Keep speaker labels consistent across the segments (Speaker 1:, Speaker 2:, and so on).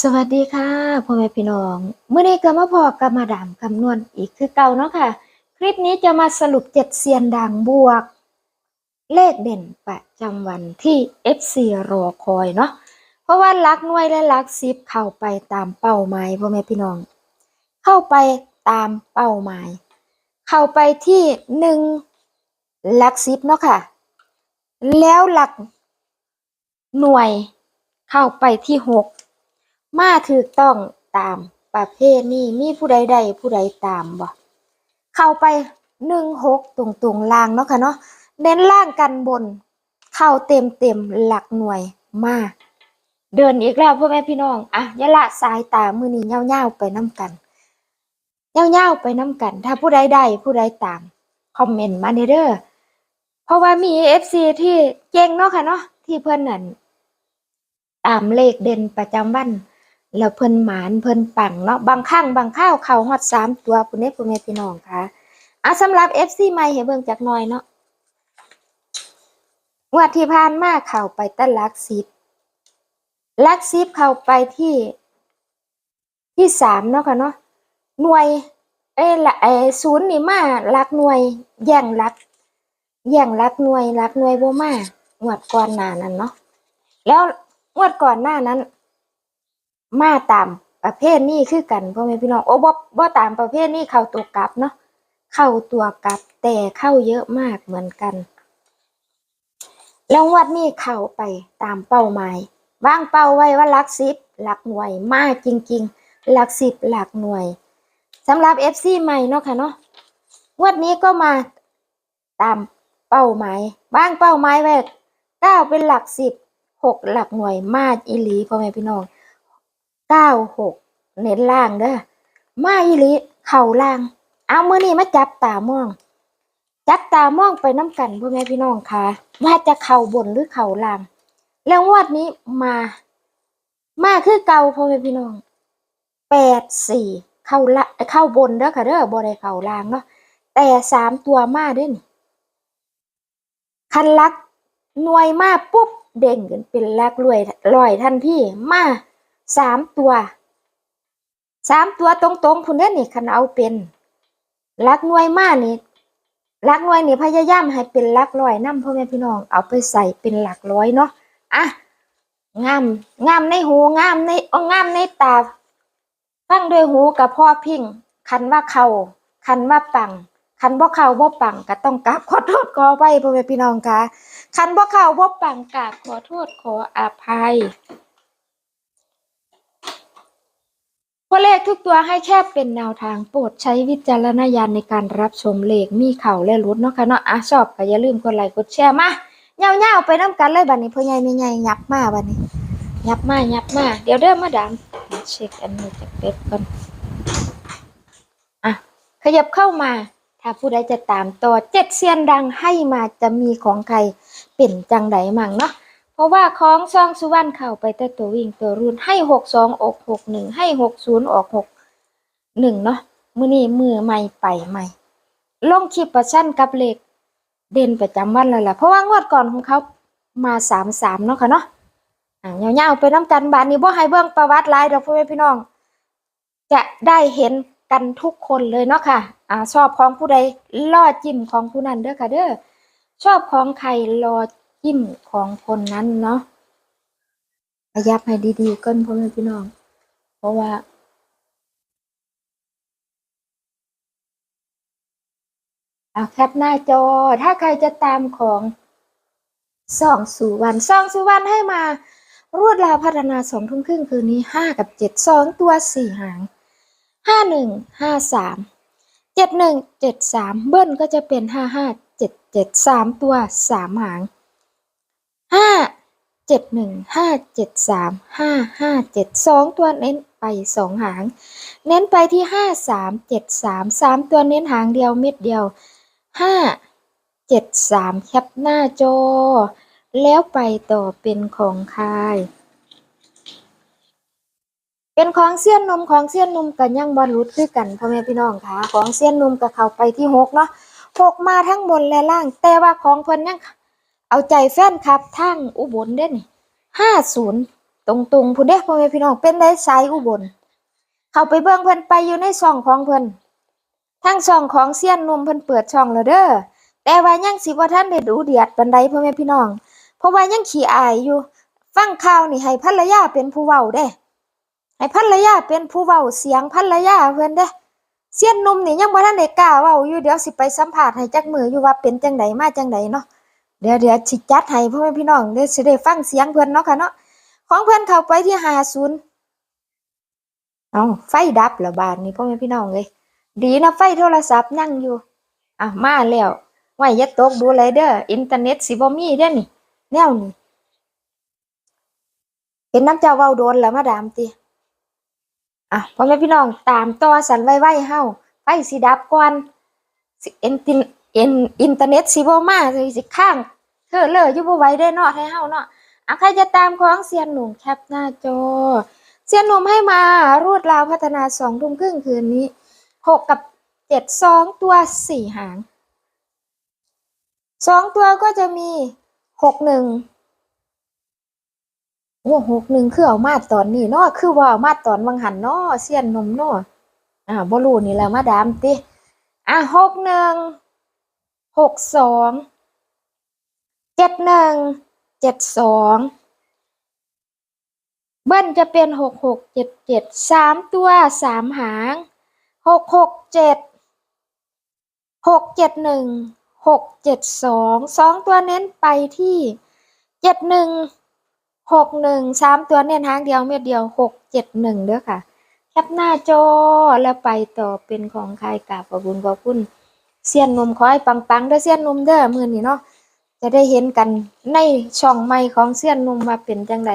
Speaker 1: สวัสดีค่ะพ่อแม่พี่น้องเมื่อนี้ก็มาพอกับมาดามคำนวณอีกคือเก่าเนาะค่ะ คลิปนี้จะมาสรุปเจ็ดเซียนดังบวก เลขเด่นประจำวันที่ FC รอคอยเนาะเพราะว่าลักหน่วยและลักซิปเข้าไปตามเป้าหมายพ่อแม่พี่น้อง เข้าไปตามเป้าหมาย เข้าไปที่หนึ่งลักซิปเนาะค่ะ แล้วหลักหน่วยเข้าไปที่หก มาถูกต้องตามประเภทนี้มีผู้ใดใดผู้ใดตามบ่เข้าไปหนึ่งหกตรงตรงล่างเนาะค่ะเนาะเน้นล่างกันบน เข้าเต็มเต็มหลักหน่วยมา เดินอีกแล้วพ่อแม่พี่น้องอะยะละสายตามือนี้เงาๆไปน้ำกันเงาๆไปน้ำกัน ถ้าผู้ใดใดผู้ใดตามคอมเมนต์มาเด้อเพราะว่ามีเอฟซีที่เก่งเนาะค่ะเนาะที่เพื่อนนั่นตามเลขเด่นประจำวัน แล้วเพิ่นหมานเพิ่นปังเนาะบางครั้งบางข้าวเขาฮอดสามตัวพุ่นเด้พุ่นแม่พี่น้องค่ะอะสำหรับ FC ใหม่ให้เบิ่งจักหน่อยเนาะงวดที่ผ่านมาเข้าไปตั้หลักสิบลักสิบเข้าไปที่ที่สามเนาะค่ะเนาะหน่วยเอ้ละเอ้ศูนย์นี่มาลักหน่วยแย่งลักแย่งลักหน่วยลักหน่วยบ่มางวดก่อนหน้านั้นเนาะแล้วงวดก่อนหน้านั้น มาตามประเภทนี้คือกันพ่อแม่พี่น้องโอ้บ่บ่ตามประเภทนี้เข้าตัวกลับเนาะเข้าตัวกลับแต่เข้าเยอะมากเหมือนกัน แล้ววัดนี้เข้าไปตามเป้าหมายวางเป้าไว้ว่าหลักสิบหลักหน่วยมากจริง ๆ หลักสิบหลักหน่วยสำหรับ FC ใหม่เนาะค่ะเนาะงวดนี้ก็มาตามเป้าหมายวางเป้าหมายไว้เก้าเป็นหลักสิบหกหลักหน่วยมากอีหลีพ่อแม่พี่น้อง เก้าหกเน้นล่างเด้อมาอีลิเข่าล่าง เอามือนี้มาจับตามอง จับตามองไปน้ำกันพ่อแม่พี่น้องค่ะ ว่าจะเข่าบนหรือเข่าล่าง แล้วงวดนี้มา มาคือเก่าพ่อแม่พี่น้องแปดสี่เข้าละเข้าบนเด้อค่ะเด้อบ่ได้เข่าล่างเนาะแต่สามตัวมาเด้นคันลักหน่วยมาปุ๊บเด้งขึ้นเป็นลักรวยลอยทันทีมา สามตัวสามตัวตรงๆพุ่นเด้นี่คันเอาเป็นลักหน่วยมานี่ลักหน่วยนี่พยายามให้เป็นลักร้อยนำพ่อแม่พี่น้องเอาไปใส่เป็นหลักร้อยเนาะอะงามงามในหูงามในอางามในตาฟังด้วยหูกับพ่อพิงคันว่าเขาคันว่าปัง คันบ่เข้าบ่ปังก็ต้องกราบขอโทษขออภัยพ่อแม่พี่น้องค่ะคันบ่เข้าบ่ปังกราบขอโทษขออภัย ตัวเลขทุกตัวให้แค่เป็นแนวทางโปรดใช้วิจารณญาณในการรับชมเลขมีเข่าและรุดเนาะค่ะเนาะอะชอบก็อย่าลืมกดไลค์กดแชร์มาเงาๆไปน้ำกันเลยบัดนี้พ่อใหญ่แม่ใหญ่ยับมาบัดนี้ยับมายับมา เดี๋ยวเด้อมาดามเช็คอันนี้จากเป็ดก่อนอะขยับเข้ามา ถ้าผู้ใดจะตามต่อเจ็ดเซียนดังให้มาจะมีของใครเป็นจังใดมั่งเนาะ เพราะว่าของซองสุวรรณเข้าไปแต่ตัววิ่งตัวรุ่นให้หกสองออกหกหนึ่งให้หกศูนย์ออกหกหนึ่งเนาะมือนี้มือใหม่ไปใหม่ลงคลิปประชันกับเลขเด่นประจำวันแล้วล่ะเพราะว่างวดก่อนของเขามาสามสามเนาะค่ะเนาะอ่าเงาๆไปน้ำกันบานนี้บ่ให้เบิ่งประวัติหลายดอกพ่อแม่พี่น้อง จะได้เห็นกันทุกคนเลยเนาะค่ะอ่าชอบของผู้ใดล่อจิ้มของผู้นั้นเด้อค่ะเด้อชอบของใครรอ จิ้มของคนนั้นเนาะขยับให้ดีๆก่อนพ่อแม่พี่น้อง เพราะว่าอะแคปหน้าจอ ถ้าใครจะตามของส่องสุวรรณส่องสุวรรณให้มารวดราวพัฒนาสองทุ่มครึ่งคืนนี้ห้ากับเจ็ดสองตัวสี่หางห้าหนึ่งห้าสามเจ็ดหนึ่งเจ็ดสามเบิ้ลก็จะเป็นห้าห้าเจ็ดเจ็ดสามตัวสามหาง ห้าเจ็ดหนึ่งห้าเจ็ดสามห้าห้าเจ็ดสองตัวเน้นไปสองหาง เน้นไปที่ห้าสามเจ็ดสามสามตัวเน้นหางเดียวเม็ดเดียวห้าเจ็ดสามแคปหน้าจอ แล้วไปต่อเป็นของใครเป็นของเสี้ยนนมของเสี้ยนนมกันยังบอลรุดคือกันพ่อแม่พี่น้องค่ะของเสี้ยนนมกับเขาไปที่หกเนาะหกมาทั้งบนและล่าง แต่ว่าของเพิ่นยัง เอาใจแฟนคลับทั้งอุบลเด้นี่ห้าศูนย์ตรงๆผู้เด้พ่อแม่พี่น้องเป็นได้สายอุบล เข้าไปเบิ่งเพิ่นไปอยู่ในช่องของเพิ่นทั้งช่องของเซียนนุ่มเพิ่นเปิดช่องแล้วเด้อแต่ว่ายังสิบ่ทันได้ดูเดือดปานใดพ่อแม่พี่น้อง เพราะว่ายังขี้อายอยู่ ฟังข่าวนี่ให้ภรรยาเป็นผู้เว้าเด้ให้ภรรยาเป็นผู้เว้าเสียงภรรยาเพิ่นเด้เซียนนุ่มนี่ยังบ่ทันได้กล้าเว้าอยู่เดี๋ยวสิไปสัมภาษณ์ให้จักมืออยู่ว่าเป็นจังไดมาจังไดเนาะ เดี๋ยวเดี๋ยวสิจัดให้พ่อแม่พี่น้องเดี๋ยวสิได้ฟังเสียงเพิ่อนเนาะค่ะเนาะของเพิ่อนเข้าไปที่50เอาไฟดับแล้วบาดนี้พ่อแม่พี่น้องเลยดีนะไฟโทรศัพท์ยังอยู่อะมาแล้วไว้อย่าตกดูเลเด้ออินเทอร์เน็ตสิบ่มีเด้อนี่แนวนี้เห็นน้ำเจ้าเว้าโดนแล้วมาดามติอะพ่อแม่พี่น้องตามต่อสันไว้ๆเฮาไฟสิดับก่อนสิเอ็นติน เอ็นอินเทอร์เน็ตสิบ่มาสิสิค้างเธอเลยอยู่บ่ไหวได้เนาะให้เฮาเนาะอะใครจะตามของเซียนหนุ่มแคปหน้าจอเซียนหนุ่มให้มารวดราวพัฒนาสองทุ่มครึ่งคืนนี้หกกับเจ็ดสองตัวสี่หางสองตัวก็จะมีหกหนึ่งโอ้หกหนึ่งคือเอามาตอนนี้เนาะคือว่าเอามาตอนวังหันเนาะเสียนนมเนาะอ่าบ่รู้นี่แหละมาดามติอะหกหนึ่ง หกสองเจ็ดหนึ่งเจ็ดสองเบิ้ลจะเป็นหกหกเจ็ดเจ็ดสามตัวสามหางหกหกเจ็ดหกเจ็ดหนึ่งหกเจ็ดสองสองตัวเน้นไปที่เจ็ดหนึ่งหกหนึ่งสามตัวเน้นหางเดียวเม็ดเดียวหกเจ็ดหนึ่งเด้อค่ะ แคปหน้าจอแล้วไปต่อเป็นของใครกาบขอบคุณขอบคุณ เสี้ยนนมขอให้ปังๆเด้อเสี้ยนนมเด้อมื้อนี้เนาะจะได้เห็นกันในช่องใหม่ของเสี้ยนนมว่าเป็นจังได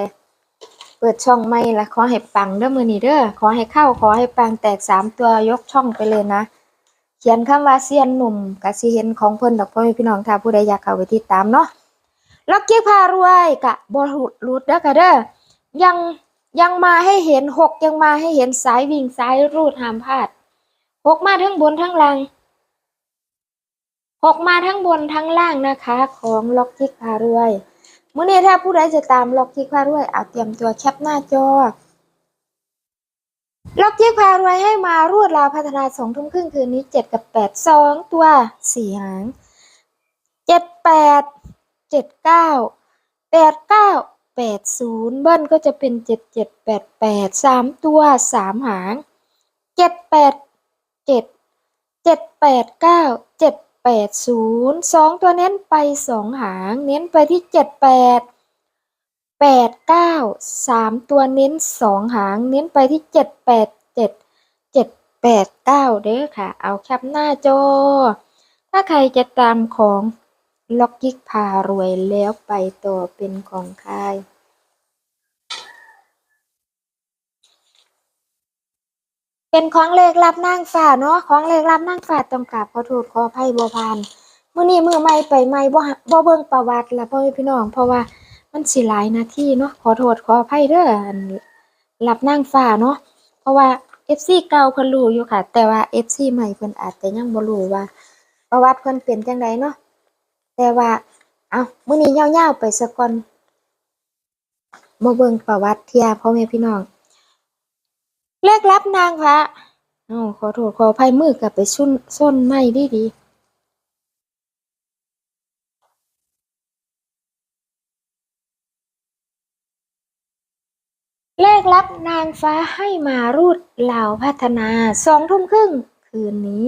Speaker 1: เปิดช่องใหม่ละขอให้ปังเด้อมื้อนี้เด้อขอให้เข้าขอให้ปังแตกสามตัวยกช่องไปเลยนะ เขียนคำว่าเสี้ยนนมก็สิเห็นของเพิ่นดอกพ่อพี่น้องถ้าผู้ใดอยากเข้าไปติดตามเนาะล็อกกี้พารวยกะบอลุดลุดเด้อค่ะเด้อยังยังมาให้เห็นหกยังมาให้เห็นสายวิ่งสายรูดหามพลาดหกมาทั้งบนทั้งล่าง หกมาทั้งบนทั้งล่างนะคะ ของล็อกกี้พารวยเมื้อนี้ถ้าผู้ใดจะตามล็อกกี้พารวยเอาเตรียมตัวแคปหน้าจอล็อกกี้พารวยให้มารวดราวพัฒนาสองทุ่มครึ่งคืนนี้เจ็ดกับแปดสองตัวสี่หางเจ็ดแปดเจ็ดเก้าแปดเก้าแปดศูนย์เบิ้ลก็จะเป็นเจ็ดเจ็ดแปดแปดสามตัวสามหางเจ็ดแปดเจ็ดเจ็ดแปดเก้าเจ็ด แปดศูนย์สองตัวเน้นไปสองหาง เน้นไปที่เจ็ดแปดแปดเก้าสามตัวเน้นสองหาง เน้นไปที่เจ็ดแปดเจ็ดเจ็ดแปดเก้าเด้อค่ะ เอาแคปหน้าจอ ถ้าใครจะตามของล็อกกิกพารวยแล้วไปต่อเป็นของใค่า เป็นของเลขรับนางฟ้าเนาะของเลขรับนางฟ้าต้องกราบขอโทษขออภัยบ่ผ่านมื้อนี้มือใหม่ไปใหม่บ่บ่เบิ่งประวัติละพ่อแม่พี่น้อง เพราะว่ามันสิหลายนาทีเนาะขอโทษขออภัยเด้ออันรับนางฟ้าเนาะเพราะว่า FC เก่าเพิ่นรู้อยู่ค่ะ แต่ว่า FC ใหม่เพิ่นอาจจะยังบ่รู้ว่า ประวัติเพิ่นเป็นจังไดเนาะแต่ว่าเอามื้อนี้ยาวๆไปซะก่อนมาเบิ่งประวัติเที่ยพ่อแม่พี่น้อง เลขลับนางพระเอ้าขอโทษขออภัยมือกลับไปชุ่นส้นไม้ดีๆเลขลับนางฟ้าให้มารูดเหล่าพัฒนาสองทุ่มครึ่งคืนนี้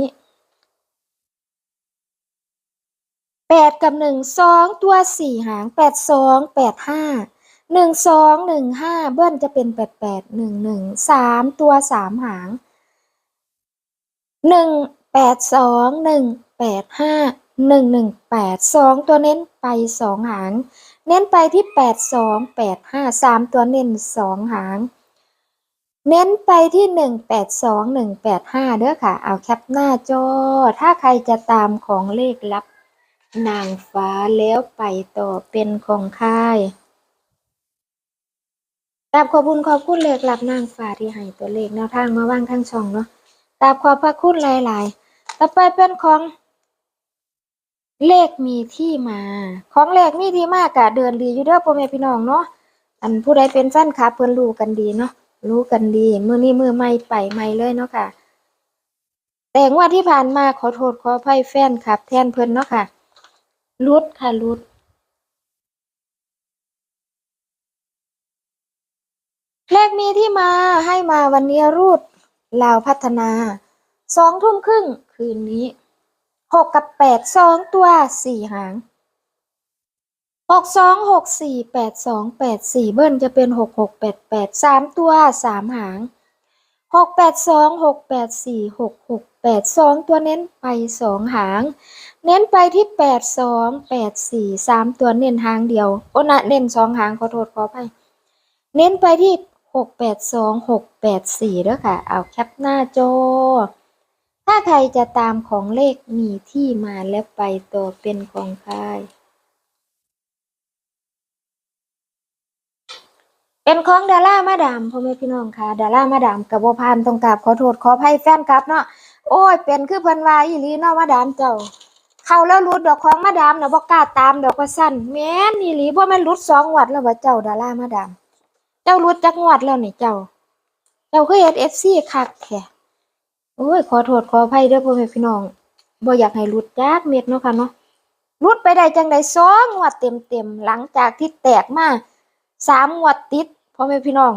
Speaker 1: แปดกับหนึ่งสองตัวสี่หางแปดสองแปดห้า หนึ่งสองหนึ่งห้าเบิ้ลจะเป็นแปดแปดหนึ่งหนึ่งสามตัวสามหางหนึ่งแปดสองหนึ่งแปดห้าหนึ่งหนึ่งแปดสองตัวเน้นไปสองหาง เน้นไปที่แปดสองแปดห้าสามตัวเน้นสองหาง เน้นไปที่หนึ่งแปดสองหนึ่งแปดห้าเด้อค่ะ เอาแคปหน้าจอ ถ้าใครจะตามของเลขลับ นางฟ้าแล้วไปต่อเป็นของค่าย กราบขอบคุณขอบคุณเลขหลับนางฟ้าที่ให้ตัวเลขแนวทางมาว่างทั้งช่องเนาะกราบขอบพระคุณหลาย ๆ ต่อไปเป็นของ เลขมีที่มา ของเลขมีที่มากะเดินดีอยู่เด้อพ่อแม่พี่น้องเนาะอันผู้ใดเป็นแฟนคลับเพิ่อนรู้กันดีเนาะรู้กันดีมือนี้มือใหม่ไปใหม่เลยเนาะค่ะ แต่งว่าที่ผ่านมาขอโทษขออภัยแฟนคลับ แทนเพิ่อนเนาะค่ะรุดค่ะรุด เลขมีที่มาให้มาวันนี้รูดลาวพัฒนาสองทุ่มครึ่งคืนนี้หกกับแปดสองตัวสี่หางหกสองหกสี่แปดสองแปดสี่เบิ้ลจะเป็นหกหกแปดแปดสามตัวสามหางหกแปดสองหกแปดสี่หกหกแปดสองตัวเน้นไปสองหาง เน้นไปที่แปดสองแปดสี่สามตัวเน้นหางเดียวโอนะเน้นสองหางขอโทษขออภัยเน้นไปที่ หกแปดสองหกแปดสี่ด้วยค่ะ เอาแคปหน้าจอ ถ้าใครจะตามของเลขมีที่มาและไปต่อเป็นของใครเป็นของดารามาดามพ่อแม่พี่น้องค่ะ ดารามาดามกับโบพานต้องกราบขอโทษขออภัยแฟนคลับเนาะโอ้ย เป็นคือเพิ่นว่าอีหลีเนาะมาดามเจ้า เข้าแล้วรุดดอกของมาดามนะบ่กล้าตามดอกว่าสั้นแม่นอีหลีบ่แม่นรุดสองงวัดแล้วว่าเจ้าดารามาดาม เจ้ารุดจักงวดแล้วนี่เจ้า เจ้าคือเฮ็ด FC คักแท้โอ้ยขอโทษขออภัยเด้อพ่อแม่พี่น้องบ่อยากให้รุดจักเม็ดเนาะค่ะเนาะรุดไปได้จังได๋สองงวดเต็มๆหลังจากที่แตกมาสามงวดติดพ่อแม่พี่น้อง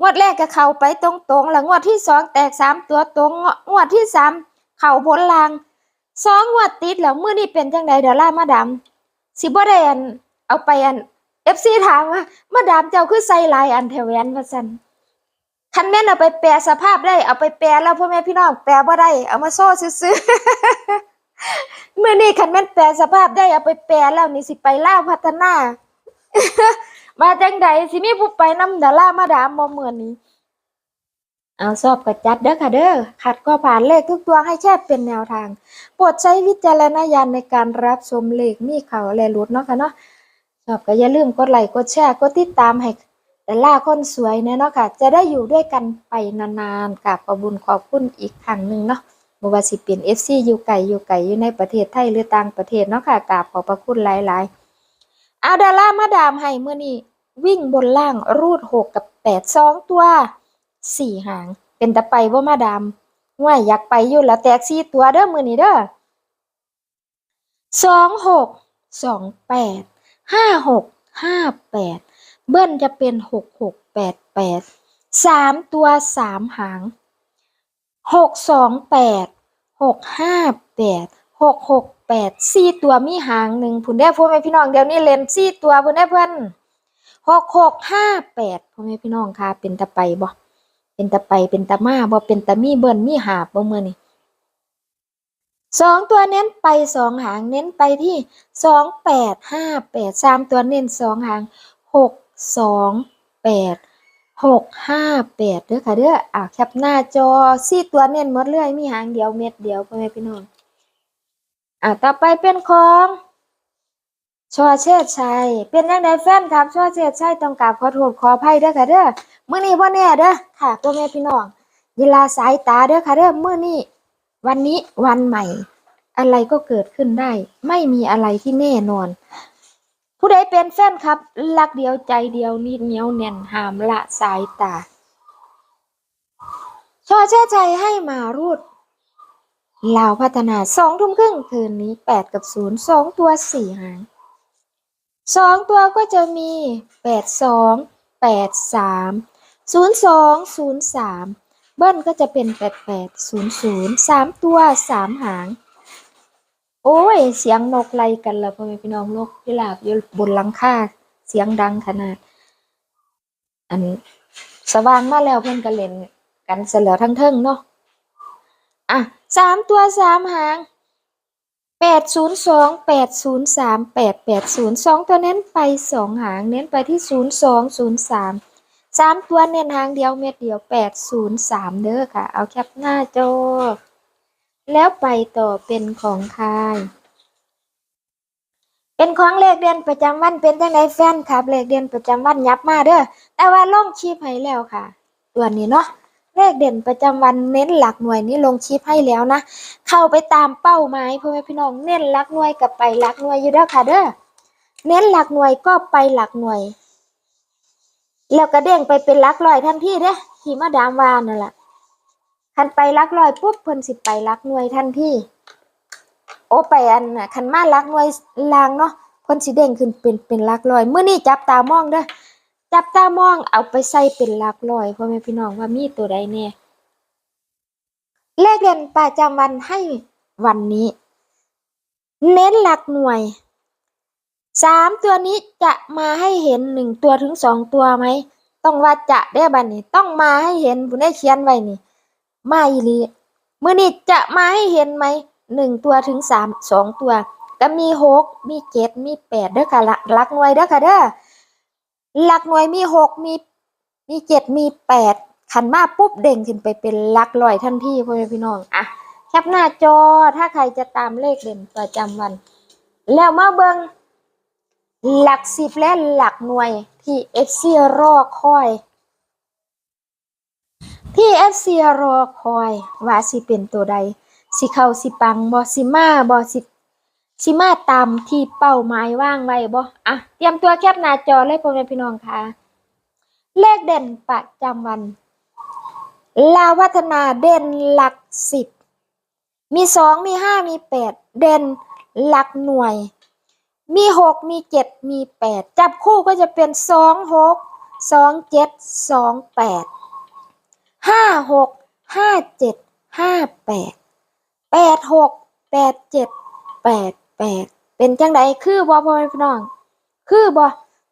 Speaker 1: งวดแรกก็เข้าไปตรงๆแล้วงวดที่สองแตกสามตัวตรงงวดที่สามเข้าบนลางสองงวดติดแล้วเมื้อนี้เป็นจังไดดารามาดามสิบ่ได้อันเอาไปอัน FC ถามว่ามาดามเจ้าคือใส่ลายอันแถวแวนว่าซั่นคันแม่นเอาไปแปลสภาพได้ เอาไปแปลแล้วพ่อแม่พี่น้องแปลบ่าได้ เอามาโซ่ซื่อๆมื้อนี้คันแม่นแปลสภาพได้เอาไปแปลแล้วนี่สิไปล่าพัฒนามาจังใดสิมีผู้ไปนำดารามาดามบ่มื้อนี้เอาสอบกระจัดเด้อค่ะเด้อขัดก็ผ่านเลขทุกตัวให้แค่เป็นแนวทางโปรดใช้วิจารณญาณในการรับชมเลขมีเขาและรุดเนาะค่ะเนาะ ชอบก็อย่าลืมกดไลค์กดแชร์กดติดตามให้แต่ล่าคนสวยเนี่ยเนาะค่ะ จะได้อยู่ด้วยกันไปนานๆกับขอบุญขอบคุณอีกครั้งหนึ่งเนาะบ่ว่าสิเป็น FC อยู่ไกลอยู่ไกลอยู่ในประเทศไทยหรือต่างประเทศเนาะค่ะกราบขอบพระคุณหลายๆเอาดารามาดามให้มื้อนี้วิ่งบนล่างรูดหกกับแปดสองตัวสี่หาง เป็นตะไปบ่ามาดามว่าอยากไปอยู่แล้วแตกสี่ตัวเด้อมือนี้เด้อสองหกสองแปด ห้าหกห้าแปดเบิ้ลจะเป็นหกหกแปดแปดสามตัวสามหางหกสองแปดหกห้าแปดหกหกแปดสี่ตัวมีหางหนึ่งผุนได้พ่อแม่พี่น้องเดี๋ยวนี้เล่นสี่ตัวผุนได้เพื่อนหกหกห้าแปดพ่อแม่พี่น้องค่ะเป็นตะไปบ่เป็นตะไปเป็นตะมาบ่เป็นตะมีเบิ้ลมีหาบบ่เมื่อนี่ สองตัวเน้นไปสองหางเน้นไปที่สองแปดห้าแปดสามตัวเน้นสองหางหกสองแปดหกห้าแปดเด้อค่ะเด้ออะแคปหน้าจอสี่ตัวเน้นหมดเลยมีหางเดียวเม็ดเดียวพ่อแม่พี่น้องอะต่อไปเป็นของชอเชษชัย เป็นยังไงแฟนครับชอเชษชัยต้องกราบขอโทษขออภัยเด้อค่ะเด้อมื้อนี้บ่แน่เด้อค่ะพ่อแม่พี่น้องเวลาสายตาเด้อค่ะเด้อมื้อนี้ วันนี้วันใหม่ อะไรก็เกิดขึ้นได้ ไม่มีอะไรที่แน่นอน ผู้ใดเป็นแฟนครับรักเดียวใจเดียวนิดเหนียวแน่นห้ามละสายตาชอเชษชัยให้มารูดลาวพัฒนาสองทุ่มครึ่งคืนนี้แปดกับศูนย์สองตัวสี่หางสองตัวก็จะมีแปดสองแปดสามศูนย์สองศูนย์สาม เบิ้ลก็จะเป็นแปดแปดศูนย์ศูนย์สามตัวสามหาง โอ้ย เสียงนกไล่กันละพ่อแม่พี่น้องนกพิราบอยู่บนหลังคาเสียงดังขนาด อันสว่างมาแล้วเพิ่อนก็เล่นกันเสยแล้วทั้งเทิงเนาะอะสามตัวสามหางแปดศูนย์สองแปดศูนย์สามแปดแปดศูนย์สองตัวเน้นไปสองหาง เน้นไปที่ศูนย์สองศูนย์สาม สามตัวเน้นหางเดียวเม็ดเดียวแปดศูนย์สามเด้อค่ะ เอาแคปหน้าจอ แล้วไปต่อเป็นของใครเป็นของเลขเดือนประจำวันเป็นจังไดแฟนครับเลขเดือนประจำวันยับมาเด้อแต่ว่าลงชีพให้แล้วค่ะ ตัวนี้เนาะเลขเด่นประจำวันเน้นหลักหน่วยนี่ลงชิปให้แล้วนะ เข้าไปตามเป้าหมายพ่อแม่พี่น้องเน้นหลักหน่วยกับไปหลักหน่วยอยู่เด้อค่ะเด้อเน้นหลักหน่วยก็ไปหลักหน่วย แล้วก็เด้งไปเป็นลักร้อยทันทีเด้ที่มาดามวานั่นแหละคันไปลักร้อยปุ๊บเพิ่นสิไปลักหน่วยทันทีโอ้ไปอันน่ะคันมาลักหน่วยลางเนาะเพิ่นสิเด้งขึ้นเป็นเป็นลักร้อยเมื้อนี้จับตามองเด้อจับตามองเอาไปใส่เป็นลักร้อยพ่อแม่พี่น้องว่ามีตัวใดแน่เลขเด่นประจำวันให้วันนี้ เน้นหลักหน่วย สามตัวนี้จะมาให้เห็นหนึ่งตัวถึงสองตัวไหม ต้องว่าจะได้บัดนี้ต้องมาให้เห็นผมได้เขียนไว้นี่มาอีลีเมื่อนี้จะมาให้เห็นไหมหนึ่งตัวถึงสามสองตัวก็มีหกมีเจ็ดมีแปดเด้อค่ะหลักหลักหน่วยเด้อค่ะเด้อหลักหน่วยมีหกมีมีเจ็ดมีแปดขันมาปุ๊บเด้งขึ้นไปเป็นหลักร้อยทันทีพ่อแม่พี่น้องอะแคปหน้าจอถ้าใครจะตามเลขเด่นประจำวัน แล้วมาเบิง หลักสิบและหลักหน่วยที่เอฟซีรอคอย ที่เอฟซีรอคอย ว่าสิเป็นตัวใด สิเข้าสิปังบ่สิมาบ่สิสิมาตามที่เป้าหมายว่างไว้บ่อะเตรียมตัวแคปหน้าจอเลยพ่อแม่พี่น้องค่ะ เลขเด่นประจำวัน ลาวัฒนาเด่นหลักสิบมีสองมีห้ามีแปดเด่นหลักหน่วย มีหกมีเจ็ดมีแปดจับคู่ก็จะเป็นสองหกสองเจ็ดสองแปดห้าหกห้าเจ็ดห้าแปดแปดหกแปดเจ็ดแปดแปดเป็นจังไดคือบ่พ่อแม่พี่น้อง คือบ่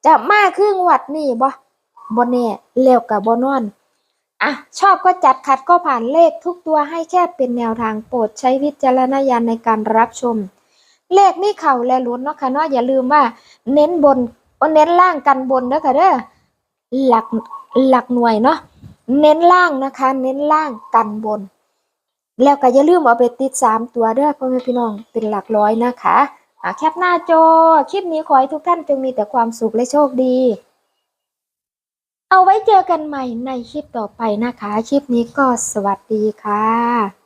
Speaker 1: จะมาครึ่งวัดนี่บ่บ่แน่แล้วกับบ่นอนอะชอบก็จัดขัดก็ผ่านเลขทุกตัวให้แค่เป็นแนวทางโปรดใช้วิจารณญาณในการรับชม เลขมีเข่าและลุ้นเนาะค่ะเนาะอย่าลืมว่า เน้นบนเน้นล่างกันบนเด้อค่ะเด้อหลักหลักหน่วยเนาะเน้นล่างนะคะ เน้นล่างกันบน แล้วก็อย่าลืมเอาไปติดสามตัวเด้อพ่อแม่พี่น้องเป็นหลักร้อยนะคะอะแคปหน้าจอ คลิปนี้ขอให้ทุกท่านจงมีแต่ความสุขและโชคดี เอาไว้เจอกันใหม่ในคลิปต่อไปนะคะ คลิปนี้ก็สวัสดีค่ะ